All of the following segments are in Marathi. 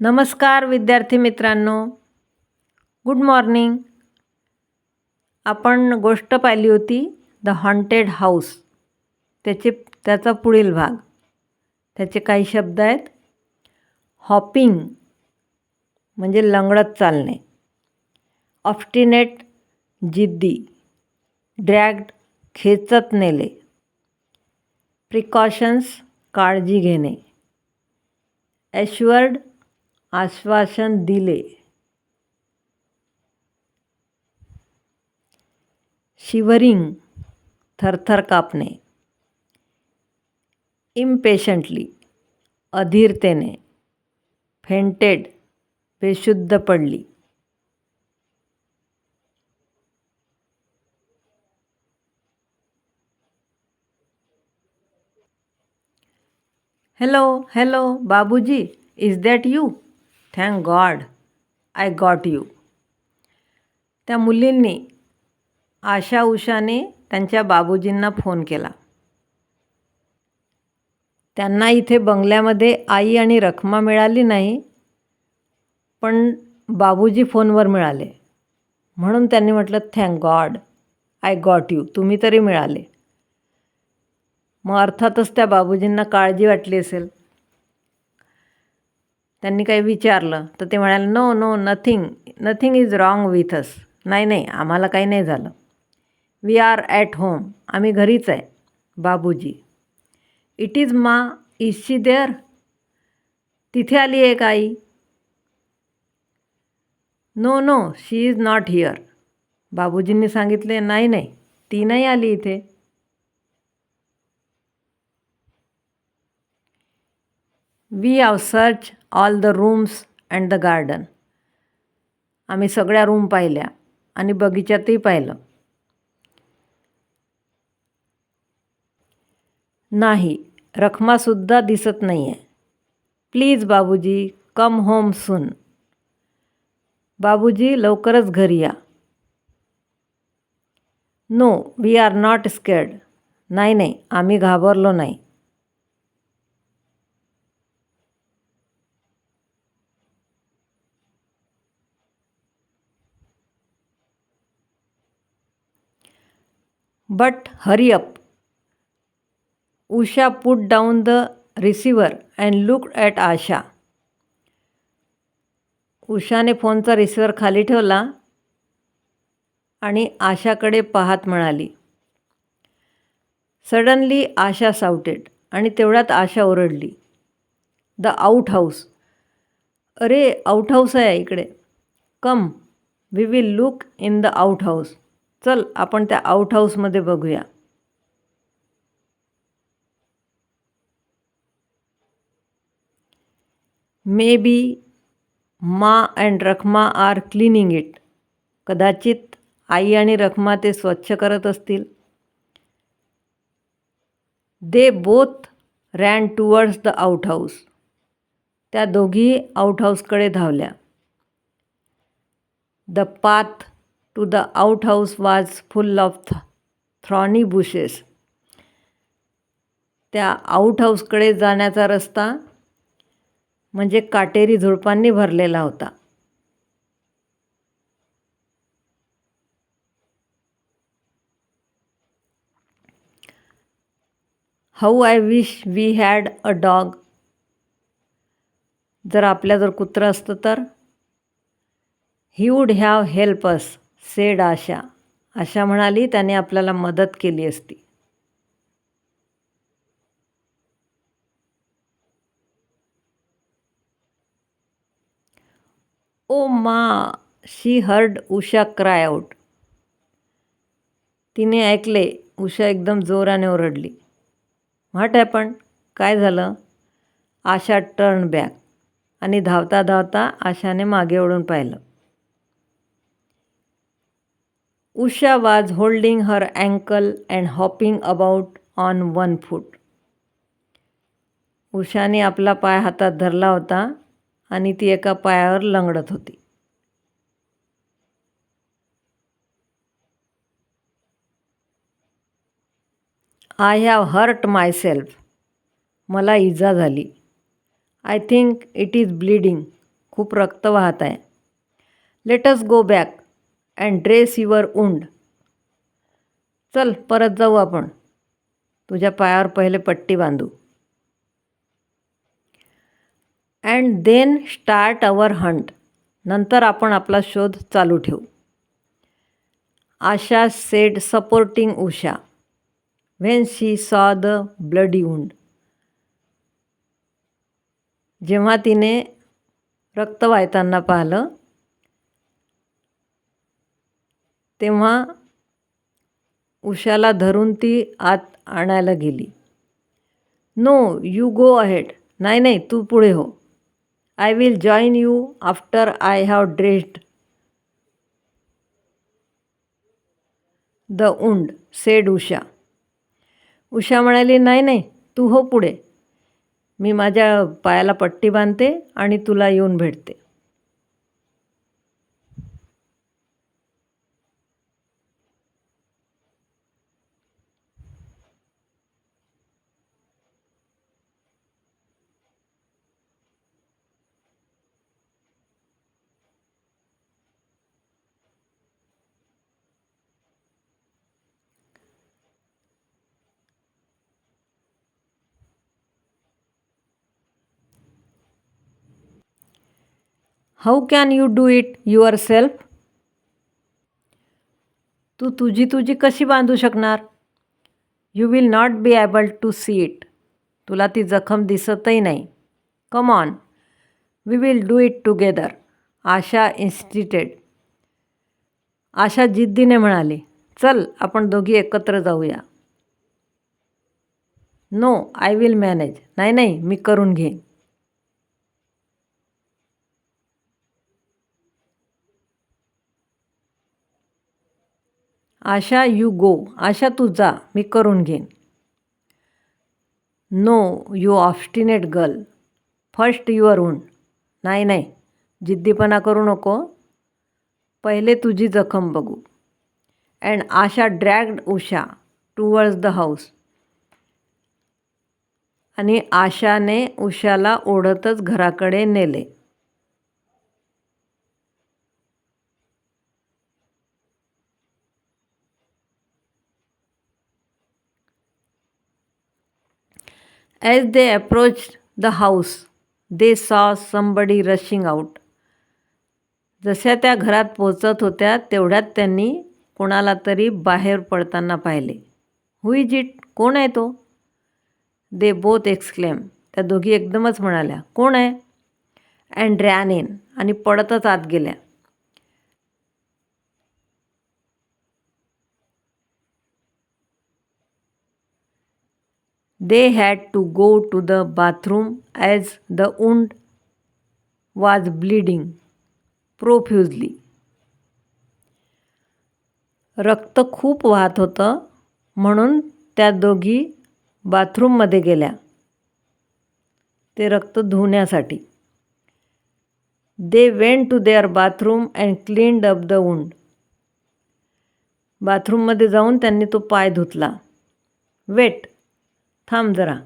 नमस्कार विद्यार्थी मित्रांनो. गुड मॉर्निंग आपण गोष्ट पाहिली होती द हॉन्टेड हाऊस त्याचे त्याचा पुढील भाग. त्याचे काही शब्द आहेत. हॉपिंग म्हणजे लंगडत चालणे. ऑफ्टिनेट जिद्दी. ड्रॅग्ड खेचत नेले. प्रिकॉशन्स काळजी घेणे. ॲश्युअर्ड आश्वासन दिले. शिवरिंग थरथर कापणे. इम्पेशंटली अधीरतेने, फेंटेड, बेशुद्ध पडली. Hello hello Babuji is that you thank God I got you त्या मुलींनी आशा उषाने त्यांच्या बाबूजींना फोन केला. त्यांना इथे बंगल्यामध्ये आई आणि रखमा मिळाली नाही पण बाबूजी फोनवर मिळाले. म्हणून त्यांनी म्हटलं thank God I got you तुम्ही तरी मिळाले. मग अर्थातच त्या बाबूजींना काळजी वाटली असेल. त्यांनी काही विचारलं तर ते म्हणाले no no nothing nothing is wrong with us नाही नाही आम्हाला काही नाही झालं. वी आर ॲट होम आम्ही घरीच आहे Babuji. It is ma is she there तिथे आली आहे का आई? No no she is not here बाबूजींनी सांगितले नाही नाही ती नाही आली इथे. We have search all the rooms and the garden आम्ही सगळ्या रूम पाहिल्या आणि बगीच्यातही पाहिलं. नाही रखमासुद्धा दिसत नाही आहे please Babuji come home soon बाबूजी लवकरच घरी या. No we are not scared नाही नाही आम्ही घाबरलो नाही. But hurry up. Usha put down the receiver and look at Asha. उषाने फोनचा रिसिवर खाली ठेवला आणि आशाकडे पाहत म्हणाली सडनली आशा सावटेड आणि तेवढ्यात आशा ओरडली. The out house. अरे आऊट हाऊस आहे इकडे. Come. We will look in the out house. चल आपण त्या आऊट हाऊसमध्ये बघूया. Maybe ma and Rakhma are cleaning it कदाचित आई आणि रखमा ते स्वच्छ करत असतील. They both ran towards the out house त्या दोघीही आऊट हाऊसकडे धावल्या. The path to the out house was full of थ थ्रॉनी बुशेस त्या आऊट हाऊसकडे जाण्याचा रस्ता म्हणजे काटेरी झुडपांनी भरलेला होता. How I wish we had a dog जर आपल्या जर कुत्रं असतं तर he would have help us said Asha. Asha म्हणाली त्याने आपल्याला मदत केली असती. ओ ma she heard Usha cry out. तिने ऐकले उषा एकदम जोराने ओरडली. व्हॉट हॅपन काय झालं? आशा टर्न बॅक आणि धावता धावता आशाने मागे ओढून पाहिलं. Usha was holding her ankle and hopping about on one foot उषाने आपला पाय हातात धरला होता आणि ती एका पायावर लंगडत होती. आय हॅव हर्ट मायसेल्फ मला इजा झाली. I think it is bleeding खूप रक्त वाहत आहे. Let's go back and dress your wound. चल परत जाऊ आपण. तुझ्या पायावर पहिले पट्टी बांधू. And then start our hunt. नंतर आपण आपला शोध चालू ठेवू. Asha said supporting Usha. When she saw the bloody wound जेव्हा तिने रक्त वाहताना पाहिलं तेव्हा उषाला धरून ती आत आणायला गेली. No you go ahead. नाही नाही तू पुढे हो. I will join you after I have dressed the wound said Usha. Usha म्हणाली नाही नाही तू हो पुढे. मी माझ्या पायाला पट्टी बांधते आणि तुला येऊन भेटते. How can you do it yourself तू तुझी तुझी कशी बांधू शकणार? You will not be able to see it तुला ती जखम दिसतही नाही. Come on we will do it together Asha insisted Asha जिद्दीने म्हणाली चल आपण दोघी एकत्र जाऊया. नो आय विल मॅनेज नाही नाही मी करून घेईन. आशा यू गो आशा तू जा मी करून घेईन. No you obstinate girl. First your wound नाही नाही जिद्दीपणा करू नको. पहिले तुझी जखम बघू. And Asha dragged Usha towards the house. आणि आशाने उषाला ओढतच घराकडे नेले. As they approached the house they saw somebody rushing out जशा त्या घरात पोचत होत्या तेवढ्यात त्यांनी कोणाला तरी बाहेर पडताना पाहिले. हु इज इट कोण आहे तो? दे बोथ एक्सक्लेम त्या दोघी एकदमच म्हणाल्या कोण आहे? अँड रॅन इन आणि पडतच आत गेल्या. They had to go to the bathroom as the wound was bleeding प्रोफ्युजली रक्त खूप वाहत होतं म्हणून त्या दोघी बाथरूममध्ये गेल्या. ते रक्त धुण्यासाठी. They went to their bathroom and cleaned up the wound बाथरूममध्ये जाऊन त्यांनी तो पाय धुतला. वेट थांब जरा.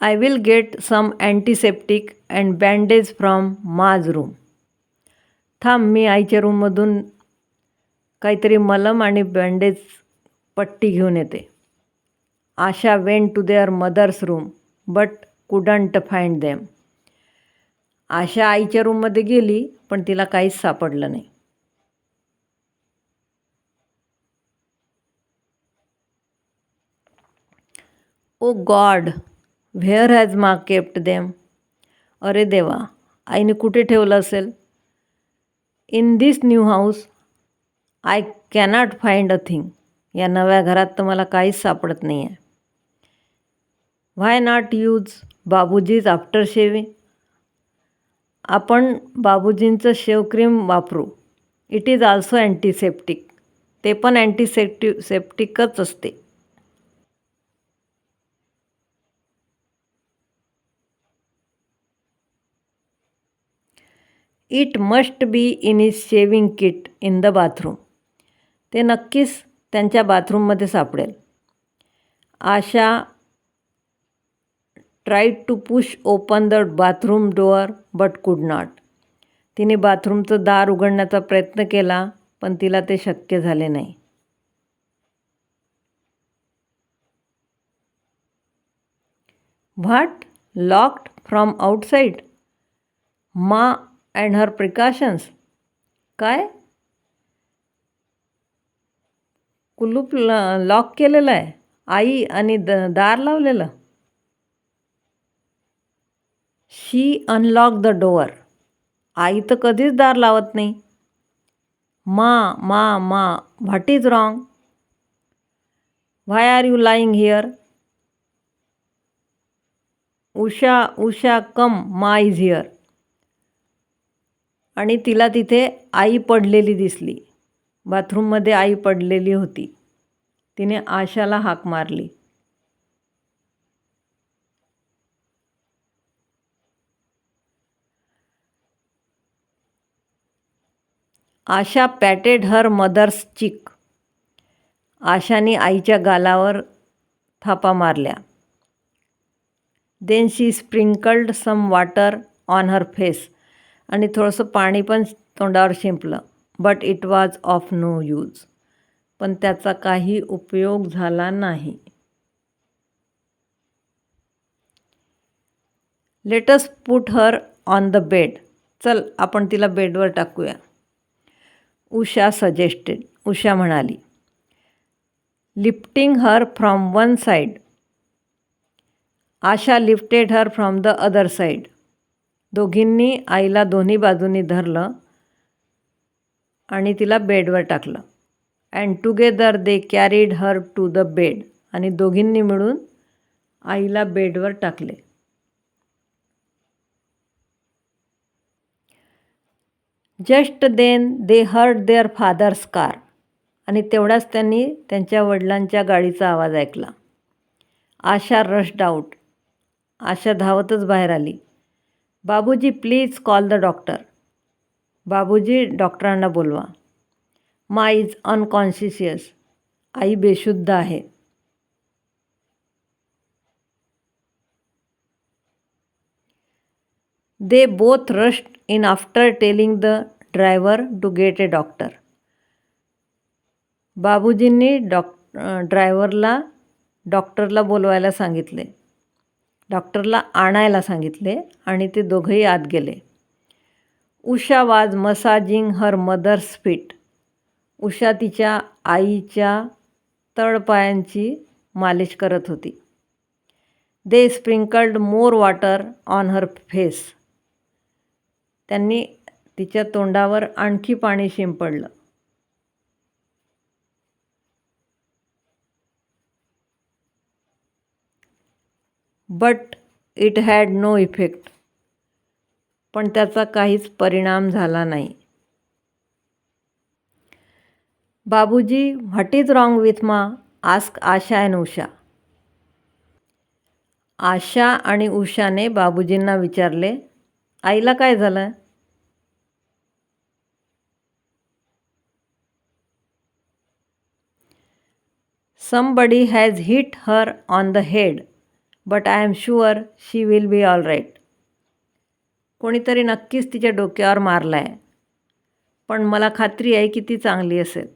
I will get some antiseptic and bandage from ma's room थांब मी आईच्या रूममधून काहीतरी मलम आणि बँडेज पट्टी घेऊन येते. Asha went to their mother's room but couldn't find them Asha आईच्या रूममध्ये गेली पण तिला काहीच सापडलं नाही. ओ God where has ma kept them अरे देवा आईने कुठे ठेवलं असेल? In this new house I cannot find a thing या नव्या घरात तर मला काहीच सापडत नाही आहे why not use Babuji's after shaving आपण बाबूजींचं शेवक्रीम वापरू. इट इज ऑल्सो अँटीसेप्टिक ते पण अँटीसेप्टि सेप्टिकच असते. It must be in his shaving kit in the bathroom ते नक्कीच त्यांच्या बाथरूममध्ये सापडेल. Asha tried to push open the bathroom door but could not तिने बाथरूमचं दार उघडण्याचा प्रयत्न केला पण तिला ते शक्य झाले नाही. What locked from outside ma and her precautions. काय? कुलूप लॉक केलेलं आहे. आई आणि द दार लावलेलं. She unlock the door. आई तर कधीच दार लावत नाही. Ma ma ma what is wrong? Why are you lying here? Usha Usha come ma is here. आणि तिला तिथे आई पडलेली दिसली. बाथरूममध्ये आई पडलेली होती. तिने आशाला हाक मारली. आशा पॅटेड हर मदर्स चिक. आशाने आईच्या गालावर थापा मारल्या. Then she sprinkled some water on her face आणि थोडंसं पाणी पण तोंडावर शिंपलं. But it was of no use पण त्याचा काही उपयोग झाला नाही. Let's put her on the bed चल आपण तिला बेडवर टाकूया. उषा सजेस्टेड उषा म्हणाली lifting her from one side Asha lifted her from the other side दोघींनी आईला दोन्ही बाजूंनी धरलं आणि तिला बेडवर टाकलं. And together they carried her to the bed आणि दोघींनी मिळून आईला बेडवर टाकले. Just then they heard their father's car आणि तेवढाच त्यांनी त्यांच्या वडिलांच्या गाडीचा आवाज ऐकला. आशा रश्ड आऊट आशा धावतच बाहेर आली. Babuji please call the doctor Babuji डॉक्टरांना बोलवा. मा इज अनकॉन्शिशियस आई बेशुद्ध आहे. They both rushed in after telling the driver to get a doctor बाबूजींनी dock ड्रायव्हरला डॉक्टरला बोलवायला सांगितले. डॉक्टरला आणायला सांगितले आणि ते दोघंही आत गेले. Usha was massaging her mother's feet. Usha तिच्या आईच्या तळपायांची मालिश करत होती. They sprinkled more water on her face त्यांनी तिच्या तोंडावर आणखी पाणी शिंपडलं. But it had no effect पण त्याचा काहीच परिणाम झाला नाही. Babuji what is wrong with ma ask Asha and Usha. Asha आणि उषाने बाबूजींना विचारले आईला काय झालं? Somebody has hit her on the head but I am sure she will be all right कोणीतरी नक्कीच तिच्या डोक्यावर मारला आहे पण मला खात्री आहे की ती चांगली असेल.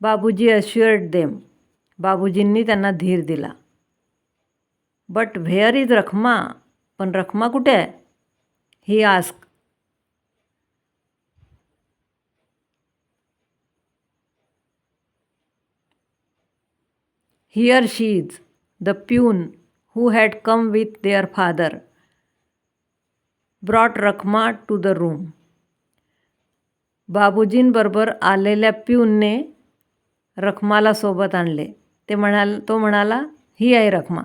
बाबूजी अश्युअर्ड देम बाबूजींनी त्यांना धीर दिला. But where is Rakhma? पण रखमा कुठे आहे? He ask here she is the peon who had come with their father brought Rakhma to the room. बाबूजींबरोबर आलेल्या प्यूनने रखमाला सोबत आणले. ते म्हणाल तो म्हणाला ही आहे रखमा.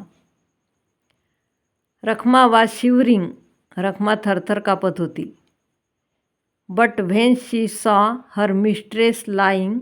रखमा वा शिवरिंग रखमा थरथर कापत होती. But when she saw her mistress lying